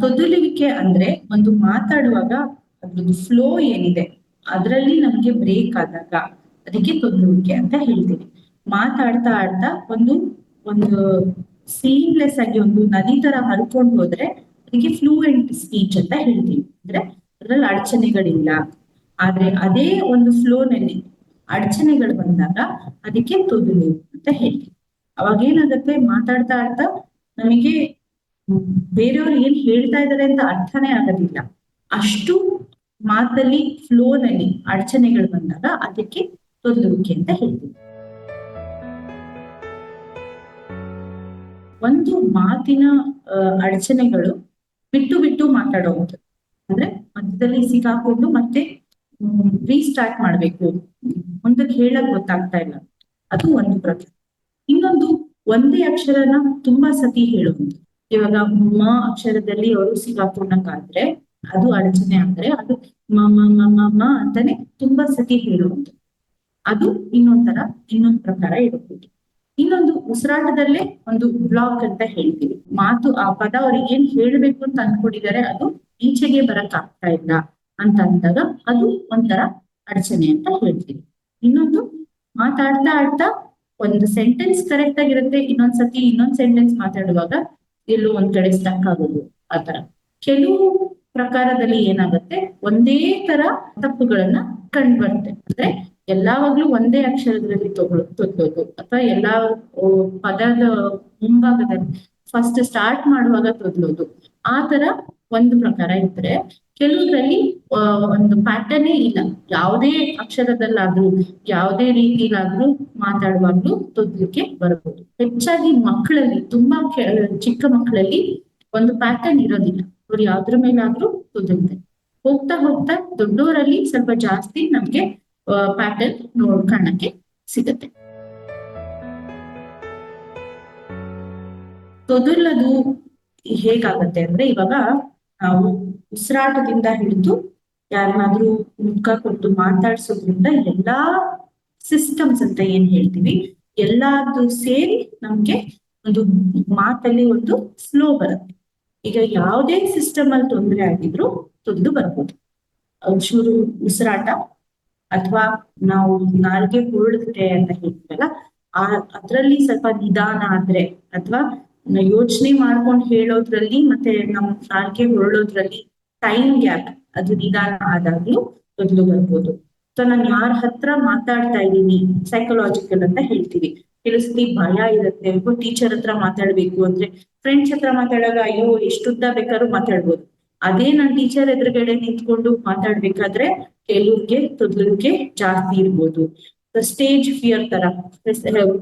ತೊದಲುವಿಕೆ ಅಂದ್ರೆ ಒಂದು ಮಾತಾಡುವಾಗ ಅದ್ರದ್ದು ಫ್ಲೋ ಏನಿದೆ, ಅದರಲ್ಲಿ ನಮ್ಗೆ ಬ್ರೇಕ್ ಆದಾಗ ಅದಕ್ಕೆ ತೊದಲುವಿಕೆ ಅಂತ ಹೇಳ್ತೀವಿ. ಮಾತಾಡ್ತಾ ಆಡ್ತಾ ಒಂದು ಒಂದು ಸೀಮ್ಲೆಸ್ ಆಗಿ ಒಂದು ನದಿ ತರ ಹರ್ಕೊಂಡು ಹೋದ್ರೆ ಅದಕ್ಕೆ ಫ್ಲೂಯೆಂಟ್ ಸ್ಪೀಚ್ ಅಂತ ಹೇಳ್ತೀವಿ. ಅಂದ್ರೆ ಅದ್ರಲ್ಲಿ ಅಡಚಣೆಗಳಿಲ್ಲ. ಆದ್ರೆ ಅದೇ ಒಂದು ಫ್ಲೋನಲ್ಲಿ ಅಡಚಣೆಗಳು ಬಂದಾಗ ಅದಕ್ಕೆ ತೊದಲು ಅಂತ ಹೇಳ್ತೀವಿ. ಅವಾಗ ಏನಾಗುತ್ತೆ ಮಾತಾಡ್ತಾ ಆಡ್ತಾ ನಮಗೆ ಬೇರೆಯವ್ರು ಏನ್ ಹೇಳ್ತಾ ಇದಾರೆ ಅಂತ ಅರ್ಥನೇ ಆಗೋದಿಲ್ಲ. ಅಷ್ಟು ಮಾತಲ್ಲಿ ಫ್ಲೋನಲ್ಲಿ ಅಡಚಣೆಗಳು ಬಂದಾಗ ಅದಕ್ಕೆ ತೊಂದರೆ ಅಂತ ಹೇಳ್ತೀವಿ. ಒಂದು ಮಾತಿನ ಅಡಚಣೆಗಳು ಬಿಟ್ಟು ಬಿಟ್ಟು ಮಾತಾಡೋದು ಅಂದ್ರೆ ಮಧ್ಯದಲ್ಲಿ ಸಿಗಾಕೊಂಡು ಮತ್ತೆ ರೀಸ್ಟಾರ್ಟ್ ಮಾಡ್ಬೇಕು. ಮುಂದಕ್ಕೆ ಹೇಳಕ್ ಗೊತ್ತಾಗ್ತಾ ಇಲ್ಲ. ಅದು ಒಂದು ಪ್ರಕಾರ ಇನ್ನೊಂದು ಒಂದೇ ಅಕ್ಷರನ ತುಂಬಾ ಸತಿ ಹೇಳುವುದು ಇವಾಗ ಮ ಅಕ್ಷರದಲ್ಲಿ ಅವರು ಸಿಗಾಕೊಂಡಂಗಾದ್ರೆ ಅದು ಅಡಚಣೆ ಅಂದ್ರೆ ಅದು ಮ ಮ ಮ ಮ ಅಂತಾನೆ ತುಂಬಾ ಸತಿ ಹೇಳುವಂತ ಅದು ಇನ್ನೊಂದರ ಇನ್ನೊಂದ್ ಪ್ರಕಾರ ಇರಬಹುದು. ಇನ್ನೊಂದು ಉಸಿರಾಟದಲ್ಲೇ ಒಂದು ಬ್ಲಾಕ್ ಅಂತ ಹೇಳ್ತೀವಿ. ಮಾತು ಆ ಪದ ಅವ್ರಿಗೆ ಏನ್ ಹೇಳ್ಬೇಕು ಅಂತ ಅನ್ಕೊಂಡಿದ್ದಾರೆ ಅದು ಈಚೆಗೆ ಬರಕ್ ಆಗ್ತಾ ಇಲ್ಲ ಅಂತ ಅಂದಾಗ ಅದು ಒಂಥರ ಅಡಚಣೆ ಅಂತ ಹೇಳ್ತೀವಿ. ಇನ್ನೊಂದು ಮಾತಾಡ್ತಾ ಆಡ್ತಾ ಒಂದು ಸೆಂಟೆನ್ಸ್ ಕರೆಕ್ಟ್ ಆಗಿರುತ್ತೆ, ಇನ್ನೊಂದ್ಸತಿ ಇನ್ನೊಂದ್ ಸೆಂಟೆನ್ಸ್ ಮಾತಾಡುವಾಗ ಎಲ್ಲೋ ಒಂದ್ ಕಡೆ ಸ್ಟಕ್ ಆಗೋದು ಆತರ ಕೆಲವು ಪ್ರಕಾರದಲ್ಲಿ ಏನಾಗುತ್ತೆ? ಒಂದೇ ತರ ತಪ್ಪುಗಳನ್ನ ಕಂಡು ಬರುತ್ತೆ ಅಂದ್ರೆ ಎಲ್ಲಾವಾಗ್ಲೂ ಒಂದೇ ಅಕ್ಷರದಲ್ಲಿ ತಗೊಳ್ ತೊತ್ತೋದು ಅಥವಾ ಎಲ್ಲಾ ಪದದ ಮುಂಭಾಗದಲ್ಲಿ ಫಸ್ಟ್ ಸ್ಟಾರ್ಟ್ ಮಾಡುವಾಗ ತೊದ್ಲೋದು. ಆ ತರ ಒಂದು ಪ್ರಕಾರ ಇದ್ರೆ ಕೆಲವುದ್ರಲ್ಲಿ ಒಂದು ಪ್ಯಾಟರ್ನೇ ಇಲ್ಲ. ಯಾವುದೇ ಅಕ್ಷರದಲ್ಲಾದ್ರೂ, ಯಾವುದೇ ರೀತಿಲಾದ್ರೂ ಮಾತಾಡುವಾಗ್ಲೂ ತೊದಲಿಕ್ಕೆ ಬರಬಹುದು. ಹೆಚ್ಚಾಗಿ ಮಕ್ಕಳಲ್ಲಿ, ತುಂಬಾ ಚಿಕ್ಕ ಮಕ್ಕಳಲ್ಲಿ ಒಂದು ಪ್ಯಾಟರ್ನ್ ಇರೋದಿಲ್ಲ. ಅವ್ರು ಯಾವ್ದ್ರ ಮೇಲಾದ್ರೂ ತೊದಲ್ತೆ ಹೋಗ್ತಾ ಹೋಗ್ತಾ ದೊಡ್ಡವರಲ್ಲಿ ಸ್ವಲ್ಪ ಜಾಸ್ತಿ ನಮ್ಗೆ ಪ್ಯಾಟರ್ನ್ ನೋಡ್ಕೊಳ್ಳಕ್ಕೆ ಸಿಗತ್ತೆ. ತೊದಲದು ಹೇಗಾಗತ್ತೆ ಅಂದ್ರೆ ಇವಾಗ ನಾವು ಉಸಿರಾಟದಿಂದ ಹಿಡಿದು ಯಾರನ್ನಾದ್ರೂ ಮುಖ ಕೊಟ್ಟು ಮಾತಾಡ್ಸೋದ್ರಿಂದ ಎಲ್ಲಾ ಸಿಸ್ಟಮ್ಸ್ ಅಂತ ಏನ್ ಹೇಳ್ತೀವಿ, ಎಲ್ಲಾದ್ರೂ ಸೇರಿ ನಮ್ಗೆ ಒಂದು ಮಾತಲ್ಲಿ ಒಂದು ಫ್ಲೋ ಬರುತ್ತೆ. ಈಗ ಯಾವುದೇ ಸಿಸ್ಟಮ್ ಅಲ್ಲಿ ತೊಂದರೆ ಆಗಿದ್ರು ತೊಂದು ಬರ್ಬೋದು. ಒಂಚೂರು ಉಸಿರಾಟ ಅಥವಾ ನಾವು ನಾಲ್ಗೆ ಹೊರಡುತ್ತೆ ಅಂತ ಹೇಳ್ತೀವಲ್ಲ, ಆ ಅದ್ರಲ್ಲಿ ಸ್ವಲ್ಪ ನಿಧಾನ ಆದ್ರೆ ಅಥವಾ ಯೋಚನೆ ಮಾಡ್ಕೊಂಡು ಹೇಳೋದ್ರಲ್ಲಿ ಮತ್ತೆ ನಮ್ ನಾಲ್ಗೆ ಹೊರಡೋದ್ರಲ್ಲಿ ಟೈಮ್ ಗ್ಯಾಪ್ ಅದು ನಿಧಾನ ಆದಾಗ್ಲೂ ತೊದಲು ಬರ್ಬೋದು. ಸೊ ನಾನು ಯಾರ ಹತ್ರ ಮಾತಾಡ್ತಾ ಇದ್ದೀನಿ ಸೈಕಲಾಜಿಕಲ್ ಅಂತ ಹೇಳ್ತೀವಿ. ಕೆಲಸದಿ ಭಯ ಇರುತ್ತೆ. ಟೀಚರ್ ಹತ್ರ ಮಾತಾಡ್ಬೇಕು ಅಂದ್ರೆ ಫ್ರೆಂಡ್ಸ್ ಹತ್ರ ಮಾತಾಡೋದು, ಅಯ್ಯೋ, ಎಷ್ಟುದ್ದ ಬೇಕಾದ್ರೂ ಮಾತಾಡ್ಬೋದು. ಅದೇ ನಾನ್ ಟೀಚರ್ ಎದುರುಗಡೆ ನಿಂತ್ಕೊಂಡು ಮಾತಾಡ್ಬೇಕಾದ್ರೆ ಕೆಲವ್ರಿಗೆ ತೊದಲಿಗೆ ಜಾಸ್ತಿ ಇರ್ಬೋದು. ಸ್ಟೇಜ್ ಫಿಯರ್ ತರ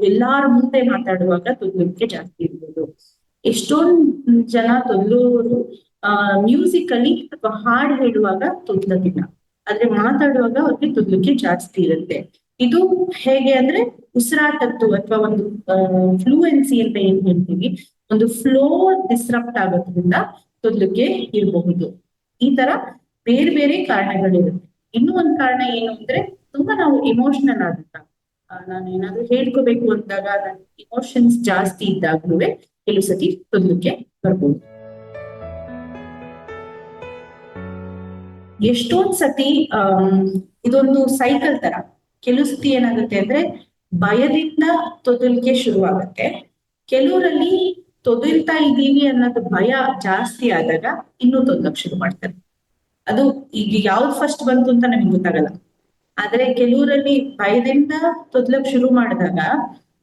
ಎಲ್ಲಾರ ಮುಂದೆ ಮಾತಾಡುವಾಗ ತೊದಲಿಕೆ ಜಾಸ್ತಿ ಇರ್ಬೋದು. ಎಷ್ಟೊಂದ್ ಜನ ತೊದಲುವರು ಆ ಮ್ಯೂಸಿಕ್ ಅಲ್ಲಿ ಅಥವಾ ಹಾಡ್ ಹೇಳುವಾಗ ತೊದಲೋದಿಲ್ಲ ಆದ್ರೆ ಮಾತಾಡುವಾಗ ಅವ್ರಿಗೆ ತುದ್ಲಿಕ್ಕೆ ಜಾಸ್ತಿ ಇರುತ್ತೆ. ಇದು ಹೇಗೆ ಅಂದ್ರೆ ಉಸಿರಾಟದ್ದು ಅಥವಾ ಒಂದು ಫ್ಲೂಯೆನ್ಸಿ ಅಂತ ಏನ್ ಹೇಳ್ತೀವಿ? ಒಂದು ಫ್ಲೋ ಡಿಸ್ರಪ್ಟ್ ಆಗೋದ್ರಿಂದ ತೊದ್ಲಿಕ್ಕೆ ಇರಬಹುದು. ಈ ತರ ಬೇರೆ ಬೇರೆ ಕಾರಣಗಳಿರುತ್ತೆ. ಇನ್ನೂ ಒಂದ್ ಕಾರಣ ಏನು ಅಂದ್ರೆ ತುಂಬಾ ನಾವು ಇಮೋಷನಲ್ ಆದಾಗ ನಾನು ಏನಾದ್ರು ಹೇಳ್ಕೋಬೇಕು ಅಂದಾಗ ನನ್ನ ಇಮೋಷನ್ಸ್ ಜಾಸ್ತಿ ಇದ್ದಾಗ್ಲೂ ಕೆಲವು ಸತಿ ತೊದಲಿಕೆ ಬರ್ಬೋದು. ಎಷ್ಟೊಂದ್ ಸತಿ ಇದೊಂದು ಸೈಕಲ್ ತರ. ಕೆಲವು ಸತಿ ಏನಾಗುತ್ತೆ ಅಂದ್ರೆ, ಭಯದಿಂದ ತೊದಲಿಕೆ ಶುರುವಾಗತ್ತೆ. ಕೆಲವರಲ್ಲಿ ತೊದಲ್ತಾ ಇದ್ದೀವಿ ಅನ್ನೋದು ಭಯ ಜಾಸ್ತಿ ಆದಾಗ ಇನ್ನೂ ತೊದಲಕ್ ಶುರು ಮಾಡ್ತಾರೆ. ಅದು ಈಗ ಯಾವ್ದು ಫಸ್ಟ್ ಬಂತು ಅಂತ ನಮ್ಗೆ ಗೊತ್ತಾಗಲ್ಲ. ಆದ್ರೆ ಕೆಲವರಲ್ಲಿ ಭಯದಿಂದ ತೊದಲಕ್ ಶುರು ಮಾಡಿದಾಗ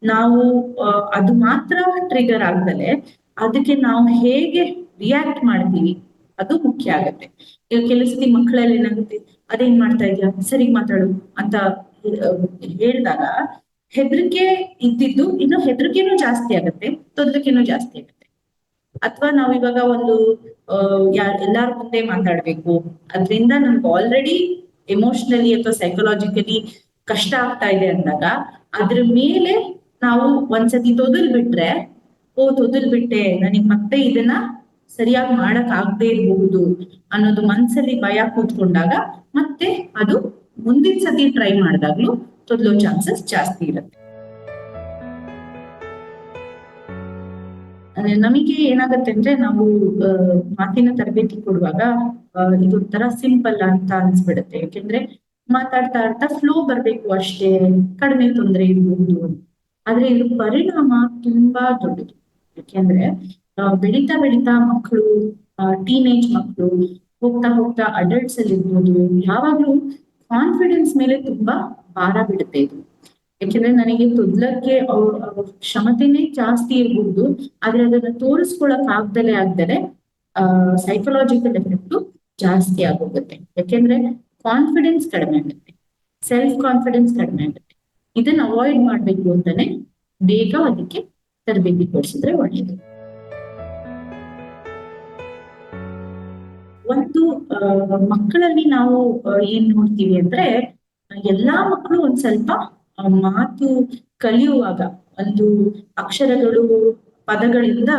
ನಾವು ಅದು ಮಾತ್ರ ಟ್ರಿಗರ್ ಆಗ್ದಲೆ ಅದಕ್ಕೆ ನಾವು ಹೇಗೆ ರಿಯಾಕ್ಟ್ ಮಾಡ್ತೀವಿ? ಅದು ಮುಖ್ಯ ಆಗತ್ತೆ. ಈಗ ಕೆಲವು ಸತಿ ಮಕ್ಕಳಲ್ಲಿ ಏನಾಗುತ್ತೆ? ಅದೇನ್ ಮಾಡ್ತಾ ಇದ್ಯಾ? ಸರಿ ಮಾತಾಡು ಅಂತ ಹೇಳಿದಾಗ ಹೆದರಿಕೆ ಇದ್ದಿದ್ದು ಇನ್ನು ಹೆದರಿಕೆನೂ ಜಾಸ್ತಿ ಆಗತ್ತೆ ತೊದಲಿಕೆನೂ ಜಾಸ್ತಿ ಆಗತ್ತೆ. ಅಥವಾ ನಾವ್ ಇವಾಗ ಒಂದು ಅಹ್ ಎಲ್ಲಾರ ಮುಂದೆ ಮಾತಾಡ್ಬೇಕು. ಅದ್ರಿಂದ ನಮ್ಗೆ ಆಲ್ರೆಡಿ ಎಮೋಷನಲಿ ಅಥವಾ ಸೈಕಲಾಜಿಕಲಿ ಕಷ್ಟ ಆಗ್ತಾ ಇದೆ ಅಂದಾಗ ಅದ್ರ ಮೇಲೆ ನಾವು ಒಂದ್ಸತಿ ತೊದಲ್ ಬಿಟ್ರೆ ಓ ತೊದಲ್ ಬಿಟ್ಟೆ ನನಗ್ ಮತ್ತೆ ಇದನ್ನ ಸರಿಯಾಗಿ ಮಾಡಕ್ ಆಗದೆ ಇರಬಹುದು ಅನ್ನೋದು ಮನ್ಸಲ್ಲಿ ಭಯ ಕೂತ್ಕೊಂಡಾಗ ಮತ್ತೆ ಅದು ಮುಂದಿನ ಸತಿ ಟ್ರೈ ಮಾಡಿದಾಗ್ಲೂ ತೊದಲೋ ಚಾನ್ಸಸ್ ಜಾಸ್ತಿ ಇರುತ್ತೆ. ನಮಗೆ ಏನಾಗತ್ತೆ ಅಂದ್ರೆ ನಾವು ಮಾತಿನ ತರಬೇತಿ ಕೊಡುವಾಗ ಇದು ಇದೊಂಥರ ಸಿಂಪಲ್ ಅಂತ ಅನ್ಸ್ಬಿಡುತ್ತೆ. ಯಾಕೆಂದ್ರೆ ಮಾತಾಡ್ತಾ ಆಡ್ತಾ ಫ್ಲೋ ಬರ್ಬೇಕು ಅಷ್ಟೇ, ಕಡಿಮೆ ತೊಂದರೆ ಇರಬಹುದು. ಆದ್ರೆ ಇದು ಪರಿಣಾಮ ತುಂಬಾ ದೊಡ್ಡದು. ಯಾಕೆಂದ್ರೆ ಬೆಳೀತಾ ಬೆಳೀತಾ ಮಕ್ಕಳು ಟೀನೇಜ್ ಮಕ್ಕಳು ಹೋಗ್ತಾ ಹೋಗ್ತಾ ಅಡಲ್ಟ್ಸ್ ಅಲ್ಲಿ ಇರ್ಬೋದು, ಯಾವಾಗ್ಲೂ ಕಾನ್ಫಿಡೆನ್ಸ್ ಮೇಲೆ ತುಂಬಾ ಭಾರ ಬಿಡುತ್ತೆ ಇದು. ಯಾಕೆಂದ್ರೆ ನನಗೆ ತೊದ್ಲಕ್ಕೆ ಅವ್ರ ಕ್ಷಮತೆನೆ ಜಾಸ್ತಿ ಇರ್ಬೋದು, ಆದ್ರೆ ಅದನ್ನ ತೋರಿಸ್ಕೊಳಕ್ ಆಗ್ದಲೇ ಆಗ್ದಲೆ, ಆ ಸೈಕಲಾಜಿಕಲ್ ಎಫೆಕ್ಟ್ ಜಾಸ್ತಿ ಆಗೋಗುತ್ತೆ. ಯಾಕೆಂದ್ರೆ ಕಾನ್ಫಿಡೆನ್ಸ್ ಕಡಿಮೆ ಆಗುತ್ತೆ. ಸೆಲ್ಫ್ ಕಾನ್ಫಿಡೆನ್ಸ್ ಕಡಿಮೆ ಆಗುತ್ತೆ. ಇದನ್ನ ಅವಾಯ್ಡ್ ಮಾಡ್ಬೇಕು ಅಂತಾನೆ ಬೇಗ ಅದಕ್ಕೆ ತರಬೇತಿ ಕೊಡಿಸಿದ್ರೆ ಒಳ್ಳೇದು. ಒಂದು ಮಕ್ಕಳಲ್ಲಿ ನಾವು ಏನ್ ನೋಡ್ತೀವಿ ಅಂದ್ರೆ, ಎಲ್ಲಾ ಮಕ್ಕಳು ಒಂದ್ ಸ್ವಲ್ಪ ಮಾತು ಕಲಿಯುವಾಗ, ಒಂದು ಅಕ್ಷರಗಳು, ಪದಗಳಿಂದ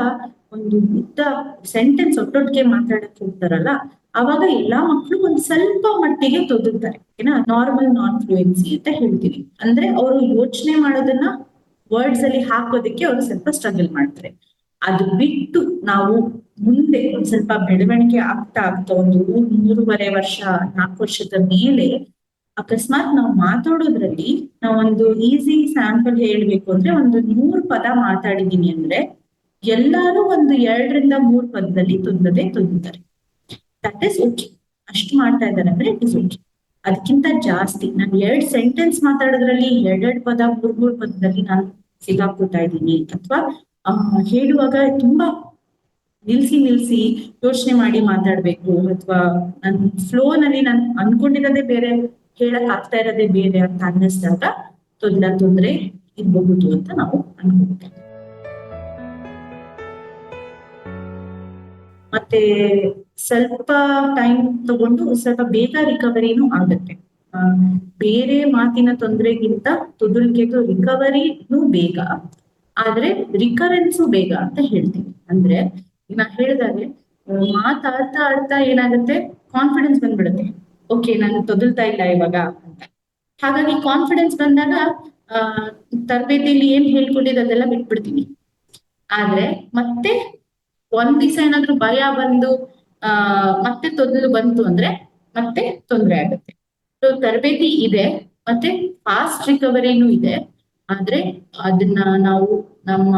ಒಂದು ಉದ್ದ ಸೆಂಟೆನ್ಸ್ ಒಟ್ಟೊಟ್ಟಿಗೆ ಮಾತಾಡಕ್ ಹೋಗ್ತಾರಲ್ಲ, ಅವಾಗ ಎಲ್ಲಾ ಮಕ್ಕಳು ಒಂದ್ ಸ್ವಲ್ಪ ಮಟ್ಟಿಗೆ ತೊದಲ್ತಾರೆ ಏನ ನಾರ್ಮಲ್ ನಾನ್ ಫ್ಲೂಯೆನ್ಸಿ ಅಂತ ಹೇಳ್ತೀವಿ. ಅಂದ್ರೆ ಅವರು ಯೋಚನೆ ಮಾಡೋದನ್ನ ವರ್ಡ್ಸ್ ಅಲ್ಲಿ ಹಾಕೋದಕ್ಕೆ ಅವ್ರು ಸ್ವಲ್ಪ ಸ್ಟ್ರಗಲ್ ಮಾಡ್ತಾರೆ. ಅದು ಬಿಟ್ಟು ನಾವು ಮುಂದೆ ಒಂದ್ ಸ್ವಲ್ಪ ಬೆಳವಣಿಗೆ ಆಗ್ತಾ ಆಗ್ತಾ ಒಂದು ಮೂರುವರೆ ವರ್ಷ, ನಾಲ್ಕು ವರ್ಷದ ಮೇಲೆ ಅಕಸ್ಮಾತ್ ನಾವು ಮಾತಾಡೋದ್ರಲ್ಲಿ ನಾವೊಂದು ಈಸಿ ಸ್ಯಾಂಪಲ್ ಹೇಳ್ಬೇಕು ಅಂದ್ರೆ ಒಂದು ನೂರು ಪದ ಮಾತಾಡಿದೀನಿ ಅಂದ್ರೆ ಎಲ್ಲಾರು ಒಂದು ಎರಡರಿಂದ ಮೂರ್ ಪದದಲ್ಲಿ ತುಂದದೆ ತುಂಬುತ್ತಾರೆ ದಟ್ ಇಸ್ ಓಕೆ ಅಷ್ಟು ಮಾಡ್ತಾ ಇದ್ದಾರೆ ಅಂದ್ರೆ ಇಟ್ ಇಸ್ ಓಕೆ ಅದಕ್ಕಿಂತ ಜಾಸ್ತಿ ನಾನು ಎರಡ್ ಸೆಂಟೆನ್ಸ್ ಮಾತಾಡೋದ್ರಲ್ಲಿ ಎರಡೆರಡು ಪದ, ಮೂರ್ ಮೂರ್ ಪದದಲ್ಲಿ ನಾನು ಸಿಗಾಕೋತಾ ಇದ್ದೀನಿ. ಅಥವಾ ಹೇಳುವಾಗ ತುಂಬಾ ನಿಲ್ಸಿ ನಿಲ್ಸಿ ಯೋಚನೆ ಮಾಡಿ ಮಾತಾಡ್ಬೇಕು ಅಥವಾ ನನ್ ಫ್ಲೋ ನಲ್ಲಿ ನಾನು ಅನ್ಕೊಂಡಿರೋದೇ ಬೇರೆ ಹೇಳಕ್ ಆಗ್ತಾ ಇರೋದೇ ಬೇರೆ ಅಂತ ಅನ್ನಿಸ್ದಾಗ ತೊಂದ್ರೆ ತೊಂದ್ರೆ ಇರಬಹುದು ಅಂತ ನಾವು ಅನ್ಕೊಳ್ತೇವೆ. ಮತ್ತೆ ಸ್ವಲ್ಪ ಟೈಮ್ ತಗೊಂಡು ಸ್ವಲ್ಪ ಬೇಗ ರಿಕವರಿನೂ ಆಗುತ್ತೆ. ಆ, ಬೇರೆ ಮಾತಿನ ತೊಂದರೆಗಿಂತ ತುದುಲ್ಗೆದು ರಿಕವರಿನೂ ಬೇಗ. ಆದ್ರೆ ರಿಕರೆನ್ಸು ಬೇಗ ಅಂತ ಹೇಳ್ತೀನಿ. ಅಂದ್ರೆ ನಾ ಹೇಳಿದಾಗೆ ಮಾತಾಡ್ತಾ ಆಡ್ತಾ ಏನಾಗುತ್ತೆ? ಕಾನ್ಫಿಡೆನ್ಸ್ ಬಂದ್ಬಿಡುತ್ತೆ. ಓಕೆ ನಾನು ತೊದಲ್ತಾ ಇಲ್ಲ ಇವಾಗ ಅಂತ. ಹಾಗಾಗಿ ಕಾನ್ಫಿಡೆನ್ಸ್ ಬಂದಾಗ, ಆ, ತರಬೇತಿಯಲ್ಲಿ ಏನ್ ಹೇಳ್ಕೊಂಡಿದ್ದು ಅದೆಲ್ಲ ಬಿಟ್ಬಿಡ್ತೀನಿ. ಆದ್ರೆ ಮತ್ತೆ ಒಂದ್ ದಿವಸ ಏನಾದ್ರೂ ಭಯ ಬಂದು, ಆ, ಮತ್ತೆ ತೊದಲು ಬಂತು ಅಂದ್ರೆ ಮತ್ತೆ ತೊಂದರೆ ಆಗುತ್ತೆ. ಸೊ ತರಬೇತಿ ಇದೆ, ಮತ್ತೆ ಫಾಸ್ಟ್ ರಿಕವರಿನೂ ಇದೆ. ಆದ್ರೆ ಅದನ್ನ ನಾವು ನಮ್ಮ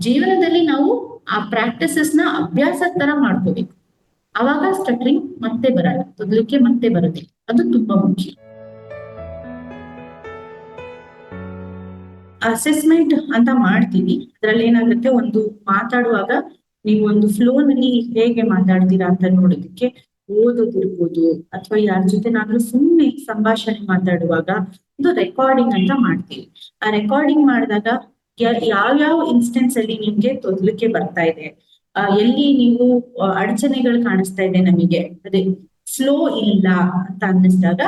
ಜೀವನದಲ್ಲಿ ನಾವು ಆ ಪ್ರಾಕ್ಟೀಸಸ್ನ ಅಭ್ಯಾಸ ತರ ಮಾಡ್ಕೋಬೇಕು. ಅವಾಗ ಸ್ಟಟ್ರಿಂಗ್ ಮತ್ತೆ ಬರಲ್ಲ, ತೊದಲಿಕ್ಕೆ ಮತ್ತೆ ಬರುತ್ತೆ. ಅದು ತುಂಬಾ ಮುಖ್ಯ. ಅಸೆಸ್ಮೆಂಟ್ ಅಂತ ಮಾಡ್ತೀವಿ. ಅದ್ರಲ್ಲಿ ಏನಾಗುತ್ತೆ, ಒಂದು ಮಾತಾಡುವಾಗ ನೀವು ಒಂದು ಫ್ಲೋ ನಲ್ಲಿ ಹೇಗೆ ಮಾತಾಡ್ತೀರಾ ಅಂತ ನೋಡೋದಕ್ಕೆ ಓದೋದಿರ್ಬೋದು ಅಥವಾ ಯಾರ ಜೊತೆನಾದ್ರೂ ಸುಮ್ಮನೆ ಸಂಭಾಷಣೆ ಮಾತಾಡುವಾಗ ಒಂದು ರೆಕಾರ್ಡಿಂಗ್ ಅಂತ ಮಾಡ್ತೀವಿ. ಆ ರೆಕಾರ್ಡಿಂಗ್ ಮಾಡಿದಾಗ ಯಾವ್ಯಾವ ಇನ್ಸ್ಟೆನ್ಸ್ ಅಲ್ಲಿ ನಿಮ್ಗೆ ತೊದಲಿಕ್ಕೆ ಬರ್ತಾ ಇದೆ? ಎಲ್ಲಿ ನೀವು ಅಡಚಣೆಗಳು ಕಾಣಿಸ್ತಾ ಇದೆ ನಮಗೆ? ಅದೇ ಸ್ಲೋ ಇಲ್ಲ ಅಂತ ಅನ್ನಿಸ್ದಾಗ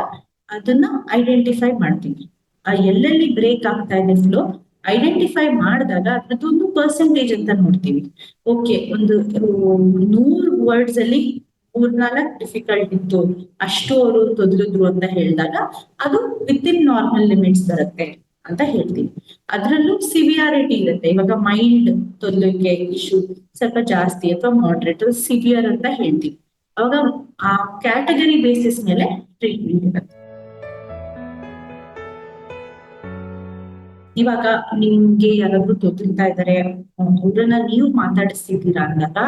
ಅದನ್ನ ಐಡೆಂಟಿಫೈ ಮಾಡ್ತೀವಿ. ಆ, ಎಲ್ಲೆಲ್ಲಿ ಬ್ರೇಕ್ ಆಗ್ತಾ ಇದೆ ಸ್ಲೋ ಐಡೆಂಟಿಫೈ ಮಾಡಿದಾಗ ಅದ್ರದ್ದೊಂದು ಪರ್ಸೆಂಟೇಜ್ ಅಂತ ನೋಡ್ತೀವಿ. ಓಕೆ ಒಂದು ನೂರು ವರ್ಡ್ಸ್ ಅಲ್ಲಿ ಮೂರ್ನಾಲ್ಕು ಡಿಫಿಕಲ್ಟ್ ಇತ್ತು. ಅಷ್ಟು ಅವರು ತೊದಲಿದ್ರು ಅಂತ ಹೇಳಿದಾಗ ಅದು ವಿತ್ ಇನ್ ನಾರ್ಮಲ್ ಲಿಮಿಟ್ಸ್ ಬರುತ್ತೆ ಅಂತ ಹೇಳ್ತೀವಿ ಅದ್ರಲ್ಲೂ ಸಿವಿಯಾರಿಟಿ ಇರುತ್ತೆ. ಇವಾಗ ಮೈಲ್ಡ್ ತೊದಲಿಕೆ ಇಶ್ಯೂ ಸ್ವಲ್ಪ ಜಾಸ್ತಿ ಅಥವಾ ಮಾಡ್ರೇಟ್ ಸಿವಿಯರ್ ಅಂತ ಹೇಳ್ತೀವಿ ಅವಾಗ ಆ ಕ್ಯಾಟಗರಿ ಬೇಸಿಸ್ ಮೇಲೆ ಟ್ರೀಟ್ಮೆಂಟ್ ಇರುತ್ತೆ. ಇವಾಗ ನಿಮ್ಗೆ ಯಾರಾದ್ರೂ ತೊದಲ್ತಾ ಇದಾರೆ ಅವ್ರನ್ನ ನೀವು ಮಾತಾಡಿಸ್ತಿದ್ದೀರಾ ಅಂದಾಗ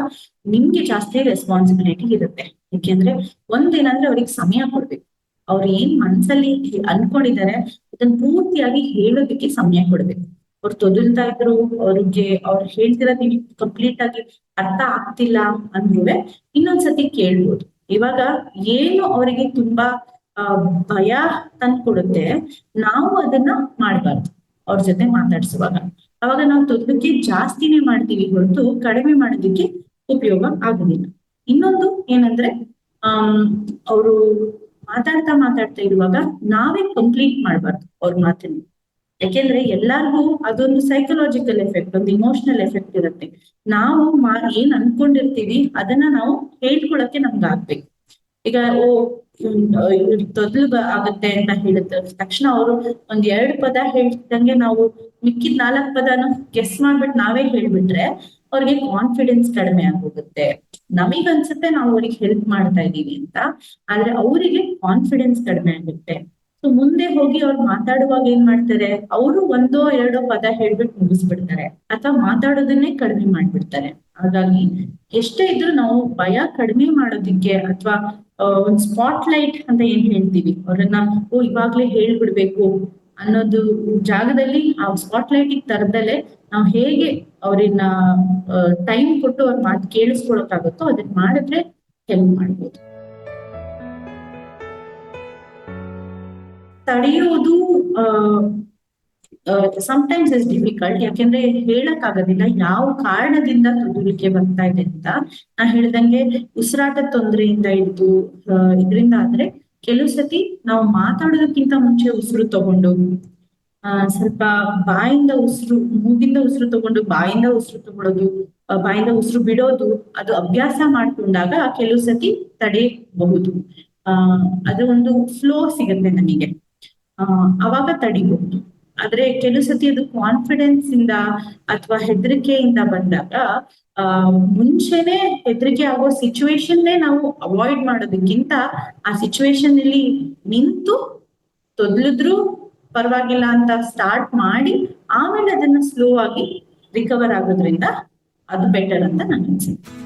ನಿಮ್ಗೆ ಜಾಸ್ತಿ ರೆಸ್ಪಾನ್ಸಿಬಿಲಿಟಿ ಇರುತ್ತೆ. ಯಾಕೆಂದ್ರೆ ಒಂದೇನಂದ್ರೆ ಅವ್ರಿಗೆ ಸಮಯ ಕೊಡ್ಬೇಕು. ಅವ್ರು ಏನ್ ಮನ್ಸಲ್ಲಿ ಅನ್ಕೊಂಡಿದ್ದಾರೆ ಅದನ್ನ ಪೂರ್ತಿಯಾಗಿ ಹೇಳೋದಕ್ಕೆ ಸಮಯ ಕೊಡ್ಬೇಕು. ಅವ್ರು ತೊದಲ್ತಾ ಇದ್ರು, ಅವ್ರಿಗೆ ಅವ್ರು ಹೇಳ್ತಿರೋ ನಿಮ್ಗೆ ಕಂಪ್ಲೀಟ್ ಆಗಿ ಅರ್ಥ ಆಗ್ತಿಲ್ಲ ಅಂದ್ರೂ ಇನ್ನೊಂದ್ಸತಿ ಕೇಳ್ಬೋದು. ಇವಾಗ ಏನು ಅವರಿಗೆ ತುಂಬಾ ಭಯ ತಂದ್ಕೊಡುತ್ತೆ, ನಾವು ಅದನ್ನ ಮಾಡ್ಬಾರ್ದು. ಅವ್ರ ಜೊತೆ ಮಾತಾಡ್ಸುವಾಗ. ಅವಾಗ ನಾವು ತೊದಲಿಕ್ಕೆ ಜಾಸ್ತಿನೇ ಮಾಡ್ತೀವಿ ಹೊರತು ಕಡಿಮೆ ಮಾಡೋದಕ್ಕೆ ಉಪಯೋಗ ಆಗುದಿಲ್ಲ. ಇನ್ನೊಂದು ಏನಂದ್ರೆ ಆ ಅವರು ಮಾತಾಡ್ತಾ ಮಾತಾಡ್ತಾ ಇರುವಾಗ ನಾವೇ ಕಂಪ್ಲೀಟ್ ಮಾಡ್ಬಾರ್ದು ಅವ್ರ ಮಾತಿನ ಯಾಕೆಂದ್ರೆ ಎಲ್ಲಾರ್ಗೂ ಅದೊಂದು ಸೈಕಲಾಜಿಕಲ್ ಎಫೆಕ್ಟ್ ಒಂದು ಇಮೋಷನಲ್ ಎಫೆಕ್ಟ್ ಇರುತ್ತೆ. ನಾವು ಏನ್ ಅನ್ಕೊಂಡಿರ್ತೀವಿ ಅದನ್ನ ನಾವು ಹೇಳ್ಕೊಳಕ್ಕೆ ನಮ್ಗೆ ಆಗ್ಬೇಕು ಈಗ, ಓ ತೊದಲು ಆಗುತ್ತೆ ಅಂತ ಹೇಳಿದ ತಕ್ಷಣ ಅವರು ಒಂದ್ ಎರಡ್ ಪದ ಹೇಳ್ತಿದ್ದಂಗೆ ನಾವು ಮಿಕ್ಕಿದ್ ನಾಲ್ಕ್ ಪದನು ಗೆಸ್ ಮಾಡ್ಬಿಟ್ಟು ನಾವೇ ಹೇಳ್ಬಿಟ್ರೆ ಅವ್ರಿಗೆ ಕಾನ್ಫಿಡೆನ್ಸ್ ಕಡಿಮೆ ಆಗೋಗುತ್ತೆ. ನಮಗ್ ಅನ್ಸುತ್ತೆ ನಾವು ಅವ್ರಿಗೆ ಹೆಲ್ಪ್ ಮಾಡ್ತಾ ಇದೀವಿ ಅಂತ, ಆದ್ರೆ ಅವರಿಗೆ ಕಾನ್ಫಿಡೆನ್ಸ್ ಕಡಿಮೆ ಆಗುತ್ತೆ. ಸೊ ಮುಂದೆ ಹೋಗಿ ಅವ್ರು ಮಾತಾಡುವಾಗ ಏನ್ ಮಾಡ್ತಾರೆ? ಅವರು ಒಂದೋ ಎರಡೋ ಪದ ಹೇಳ್ಬಿಟ್ಟು ಮುಗಿಸ್ಬಿಡ್ತಾರೆ. ಅಥವಾ ಮಾತಾಡೋದನ್ನೇ ಕಡಿಮೆ ಮಾಡ್ಬಿಡ್ತಾರೆ. ಹಾಗಾಗಿ ಎಷ್ಟೇ ಇದ್ರು ನಾವು ಭಯ ಕಡಿಮೆ ಮಾಡೋದಿಕ್ಕೆ ಅಥವಾ ಒಂದ್ ಸ್ಪಾಟ್ ಲೈಟ್ ಅಂತ ಏನ್ ಹೇಳ್ತೀವಿ? ಅವ್ರನ್ನ, ಓ, ಇವಾಗ್ಲೇ ಹೇಳ್ಬಿಡ್ಬೇಕು ಅನ್ನೋದು ಜಾಗದಲ್ಲಿ ಆ ಸ್ಪಾಟ್ ಲೈಟಿಗೆ ತರದಲ್ಲೇ ನಾವು ಹೇಗೆ ಅವ್ರನ್ನ ಟೈಮ್ ಕೊಟ್ಟು ಅವ್ರ ಮಾತು ಕೇಳಿಸ್ಕೊಳಕಾಗುತ್ತೋ ಅದನ್ನ ಮಾಡಿದ್ರೆ ಹೆಲ್ಪ್ ಮಾಡ್ಬೋದು. ತಡೆಯೋದು ಸಮಟೈಮ್ಸ್ ಇಸ್ ಡಿಫಿಕಲ್ಟ್ ಯಾಕೆಂದ್ರೆ ಹೇಳಕ್ ಆಗೋದಿಲ್ಲ ಯಾವ ಕಾರಣದಿಂದ ತೊಂದರಿಕೆ ಬರ್ತಾ ಇದೆ ಅಂತ ನಾ ಹೇಳ್ದಂಗೆ ಉಸಿರಾಟ ತೊಂದರೆಯಿಂದ ಇದ್ದು ಇದರಿಂದ ಆದ್ರೆ ಕೆಲವು ಸತಿ ನಾವು ಮಾತಾಡೋದಕ್ಕಿಂತ ಮುಂಚೆ ಉಸಿರು ತಗೊಂಡು, ಆ, ಸ್ವಲ್ಪ ಬಾಯಿಂದ ಉಸಿರು, ಮೂಗಿಂದ ಉಸಿರು ತಗೊಂಡು ಬಾಯಿಂದ ಉಸಿರು ತಗೊಳ್ಳೋದು ಬಾಯಿಂದ ಉಸಿರು ಬಿಡೋದು, ಅದು ಅಭ್ಯಾಸ ಮಾಡ್ಕೊಂಡಾಗ ಕೆಲವು ಸತಿ ತಡೆಯಬಹುದು. ಆ, ಅದು ಒಂದು ಫ್ಲೋ ಸಿಗುತ್ತೆ ನಮಗೆ. ಆ, ಅವಾಗ ತಡಿಬಹುದು. ಆದ್ರೆ ಕೆಲವು ಸತಿ ಅದು ಕಾನ್ಫಿಡೆನ್ಸ್ ಇಂದ ಅಥವಾ ಹೆದರಿಕೆಯಿಂದ ಬಂದಾಗ, ಆ, ಮುಂಚೆನೆ ಹೆದರಿಕೆ ಆಗೋ ಸಿಚುವೇಶನ್ನೇ ನಾವು ಅವಾಯ್ಡ್ ಮಾಡೋದಕ್ಕಿಂತ ಆ ಸಿಚುವೇಶನ್ ಅಲ್ಲಿ ನಿಂತು ತೊದ್ಲಿದ್ರು ಪರವಾಗಿಲ್ಲ ಅಂತ ಸ್ಟಾರ್ಟ್ ಮಾಡಿ ಆಮೇಲೆ ಅದನ್ನ ಸ್ಲೋ ಆಗಿ ರಿಕವರ್ ಆಗೋದ್ರಿಂದ ಅದು ಬೆಟರ್ ಅಂತ ನಾನು ಅನ್ಸುತ್ತೆ.